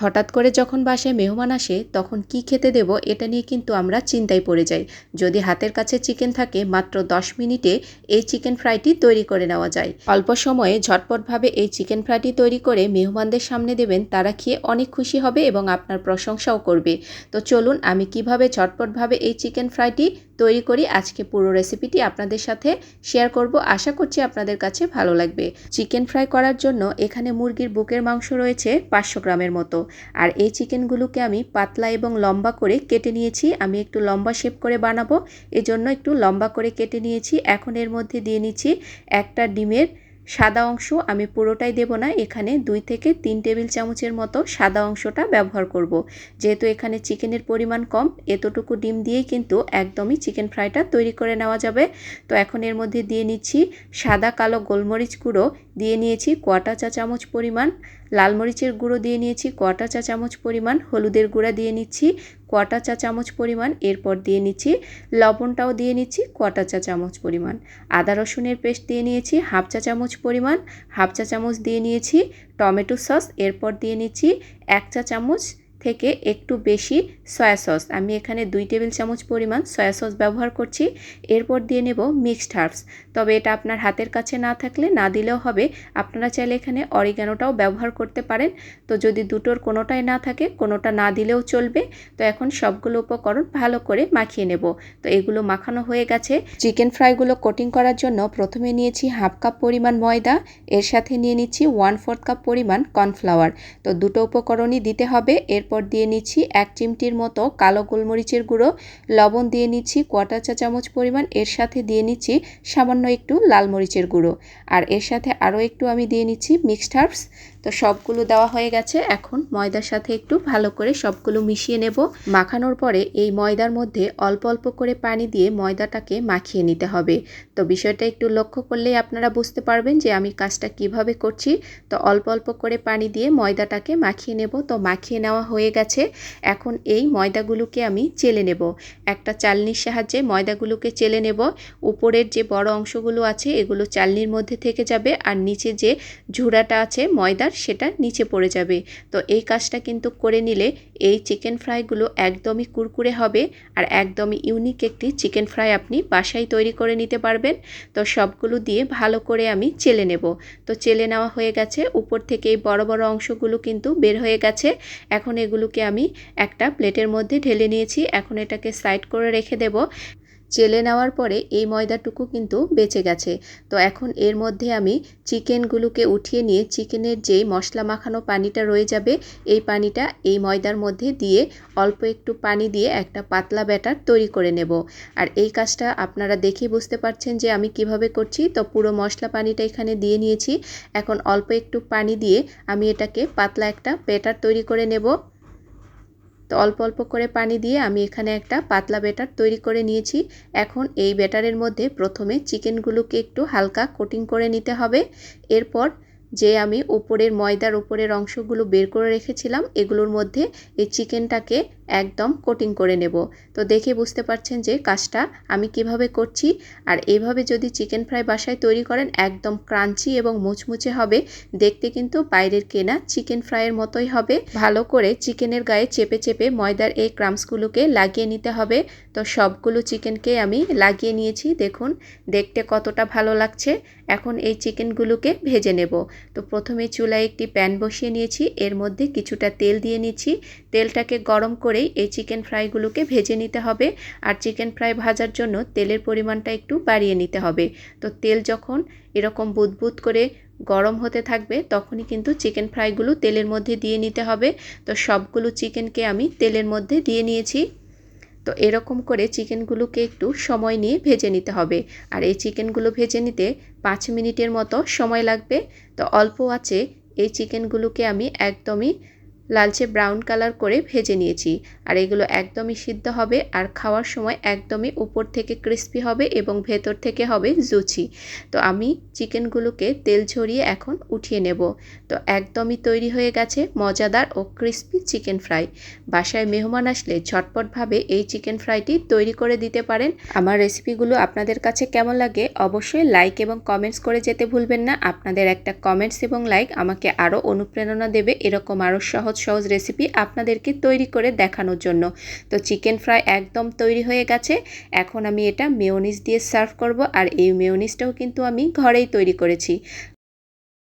হঠাৎ করে যখন বাসায় মেহমান আসে, তখন কি খেতে দেব এটা নিয়ে কিন্তু আমরা চিন্তায় পড়ে যাই। যদি হাতের কাছে চিকেন থাকে, মাত্র 10 মিনিটে এই চিকেন ফ্রাইটি তৈরি করে নেওয়া যায়। অল্প সময়ে ঝটপটভাবে এই চিকেন ফ্রাইটি তৈরি করে মেহমানদের সামনে দেবেন, তারা খেয়ে অনেক খুশি হবে এবং আপনার প্রশংসাও করবে। তো চলুন, আমি কীভাবে ঝটপটভাবে এই চিকেন ফ্রাইটি তৈরি করি, আজকে পুরো রেসিপিটি আপনাদের সাথে শেয়ার করব। আশা করছি আপনাদের কাছে ভালো লাগবে। চিকেন ফ্রাই করার জন্য এখানে মুরগির বুকের মাংস রয়েছে পাঁচশো গ্রামের মতো। আর এই চিকেনগুলোকে আমি পাতলা এবং লম্বা করে কেটে নিয়েছি। আমি একটু লম্বা শেপ করে বানাবো। এজন্য একটু লম্বা করে কেটে নিয়েছি। এখন এর মধ্যে দিয়ে নিচ্ছি একটা ডিমের সাদা অংশ আমি পুরোটাই দেব না, এখানে দুই থেকে তিন টেবিল চামচের মতো সাদা অংশটা ব্যবহার করব। যেহেতু এখানে চিকেনের পরিমাণ কম, এতটুকু ডিম দিয়েই কিন্তু একদমই চিকেন ফ্রাইটা তৈরি করে নেওয়া যাবে তো এখন এর মধ্যে দিয়ে নিচ্ছি সাদা কালো গোলমরিচ গুঁড়ো, দিয়ে নিয়েছি কোয়াটা চা চামচ পরিমাণ, লাল মরিচের গুঁড়ো দিয়ে নিয়েছি কোয়াটা চা চামচ পরিমাণ, হলুদের গুঁড়া দিয়ে নিচ্ছি কোয়াটা চা চামচ পরিমাণ, এরপর দিয়ে নিচ্ছি লবণটাও দিয়ে নিচ্ছি কটা চা চামচ পরিমাণ। আদা রসুনের পেস্ট দিয়ে নিয়েছি হাফ চা চামচ পরিমাণ, হাফ চা চামচ দিয়ে নিয়েছি টমেটো সস, এরপর দিয়ে নিচ্ছি এক চা চামচ থেকে একটু বেশি সয়া সস। আমি এখানে দুই টেবিল চামচ পরিমাণ সয়া সস ব্যবহার করছি। এরপর দিয়ে নেব মিক্সড হার্বস। তবে এটা আপনার হাতের কাছে না থাকলে না দিলেও হবে। আপনারা চাইলে এখানে অরিগানোটাও ব্যবহার করতে পারেন। তো যদি দুটোর কোনোটাই না থাকে, কোনোটা না দিলেও চলবে। তো এখন সবগুলো উপকরণ ভালো করে মাখিয়ে নেব। তো এগুলো মাখানো হয়ে গেছে। চিকেন ফ্রাইগুলো কোটিং করার জন্য প্রথমে নিয়েছি হাফ কাপ পরিমাণ ময়দা। এর সাথে নিয়ে নিচ্ছি ওয়ান ফোর্থ কাপ পরিমাণ কর্নফ্লাওয়ার। তো দুটো উপকরণই দিতে হবে। এরপর দিয়ে নিচ্ছি এক চিমটির মতো কালো গোলমরিচের গুঁড়ো, লবণ দিয়ে নিচ্ছি কোয়াটার চা চামচ পরিমাণ, এর সাথে দিয়ে নিচ্ছি সামান্য একটু লাল মরিচের গুঁড়ো। আর এর সাথে আরও একটু আমি দিয়ে নিচ্ছি মিক্সড হার্বস তো সবগুলো দেওয়া হয়ে গেছে, এখন ময়দার সাথে একটু ভালো করে সবগুলো মিশিয়ে নেব। মাখানোর পরে এই ময়দার মধ্যে অল্প অল্প করে পানি দিয়ে ময়দাটাকে মাখিয়ে নিতে হবে। তো বিষয়টা একটু লক্ষ্য করলেই আপনারা বুঝতে পারবেন যে আমি কাজটা কীভাবে করছি। তো অল্প অল্প করে পানি দিয়ে ময়দাটাকে মাখিয়ে নেব। তো মাখিয়ে নেওয়া হয়ে গেছে। এখন এই ময়দাগুলোকে আমি চেলে নেব। একটা চালনির সাহায্যে ময়দাগুলোকে চেলে নেব। উপরের যে বড় অংশগুলো আছে, এগুলো চালনির মধ্যে থেকে যাবে আর নিচে যে ঝুড়াটা আছে ময়দার, সেটা নিচে পড়ে যাবে। তো এই কাজটা কিন্তু করে নিলে এই চিকেন ফ্রাইগুলো একদমই কুরকুরে হবে আর একদমই ইউনিক একটি চিকেন ফ্রাই আপনি বাসায় তৈরি করে নিতে পারবেন। তো সবগুলো দিয়ে ভালো করে আমি চেলে নেব। তো চেলে নেওয়া হয়ে গেছে। উপর থেকে এই বড় বড় অংশগুলো কিন্তু বের হয়ে গেছে। এখন এগুলোকে আমি একটা প্লেটের মধ্যে ঢেলে নিয়েছি। এখন এটাকে সাইড করে রেখে দেব। চেলে নেওয়ার পরে এই ময়দাটুকু কিন্তু বেঁচে গেছে। তো এখন এর মধ্যে আমি চিকেনগুলোকে উঠিয়ে নিয়ে চিকেনের যেই মশলা মাখানো পানিটা রয়ে যাবে, এই পানিটা এই ময়দার মধ্যে দিয়ে অল্প একটু পানি দিয়ে একটা পাতলা ব্যাটার তৈরি করে নেব। আর এই কাজটা আপনারা দেখে বুঝতে পারছেন যে আমি কীভাবে করছি। তো পুরো মশলা পানিটা এখানে দিয়ে নিয়েছি। এখন অল্প একটু পানি দিয়ে আমি এটাকে পাতলা একটা ব্যাটার তৈরি করে নেব। তো অল্প অল্প করে পানি দিয়ে আমি এখানে একটা পাতলা ব্যাটার তৈরি করে নিয়েছি। এখন এই ব্যাটারের মধ্যে প্রথমে চিকেনগুলোকে একটু হালকা কোটিং করে নিতে হবে। এরপর যে আমি উপরের ময়দার উপরের অংশগুলো বের করে রেখেছিলাম, এগুলোর মধ্যে এই চিকেনটাকে একদম কোটিং করে নেব। তো দেখে বুঝতে পারছেন যে কাজটা আমি কীভাবে করছি। আর এইভাবে যদি চিকেন ফ্রাই বাসায় তৈরি করেন, একদম ক্রাঞ্চি এবং মুচমুচে হবে। দেখতে কিন্তু বাইরের কেনা চিকেন ফ্রাইয়ের মতোই হবে। ভালো করে চিকেনের গায়ে চেপে চেপে ময়দার এই ক্রামসগুলোকে লাগিয়ে নিতে হবে। তো সবগুলো চিকেনকে আমি লাগিয়ে নিয়েছি। দেখুন, দেখতে কতটা ভালো লাগছে। এখন এই চিকেনগুলোকে ভেজে নেব। তো প্রথমে চুলায় একটি প্যান বসিয়ে নিয়েছি। এর মধ্যে কিছুটা তেল দিয়ে নিচ্ছি। তেলটাকে গরম করেই এই চিকেন ফ্রাইগুলোকে ভেজে নিতে হবে। আর চিকেন ফ্রাই ভাজার জন্য তেলের পরিমাণটা একটু বাড়িয়ে নিতে হবে। তো তেল যখন এরকম বুদবুদ করে গরম হতে থাকবে, তখনই কিন্তু চিকেন ফ্রাইগুলো তেলের মধ্যে দিয়ে নিতে হবে। তো সবগুলো চিকেনকে আমি তেলের মধ্যে দিয়ে নিয়েছি। তো এরকম করে চিকেনগুলোকে একটু সময় নিয়ে ভেজে নিতে হবে। আর এই চিকেনগুলো ভেজে নিতে পাঁচ মিনিটের মতো সময় লাগবে। তো অল্প আছে, এই চিকেনগুলোকে আমি একদমই লালচে ব্রাউন কালার করে ভেজে নিয়েছি। আর এগুলো একদমই সিদ্ধ হবে আর খাওয়ার সময় একদমই উপর থেকে ক্রিস্পি হবে এবং ভেতর থেকে হবে জুচি। তো আমি চিকেনগুলোকে তেল ঝরিয়ে এখন উঠিয়ে নেব। তো একদমই তৈরি হয়ে গেছে মজাদার ও ক্রিস্পি চিকেন ফ্রাই। বাসায় মেহমান আসলে ঝটপটভাবে এই চিকেন ফ্রাইটি তৈরি করে দিতে পারেন। আমার রেসিপিগুলো আপনাদের কাছে কেমন লাগে অবশ্যই লাইক এবং কমেন্টস করে যেতে ভুলবেন না। আপনাদের একটা কমেন্টস এবং লাইক আমাকে আরও অনুপ্রেরণা দেবে, এরকম আরও সহজ সহজ রেসিপি আপনাদেরকে তৈরি করে দেখানোর জন্য। তো চিকেন ফ্রাই একদম তৈরি হয়ে গেছে। এখন আমি এটা মেয়োনিজ দিয়ে সার্ভ করব। আর এই মেয়োনিজটাও কিন্তু আমি ঘরেই তৈরি করেছি।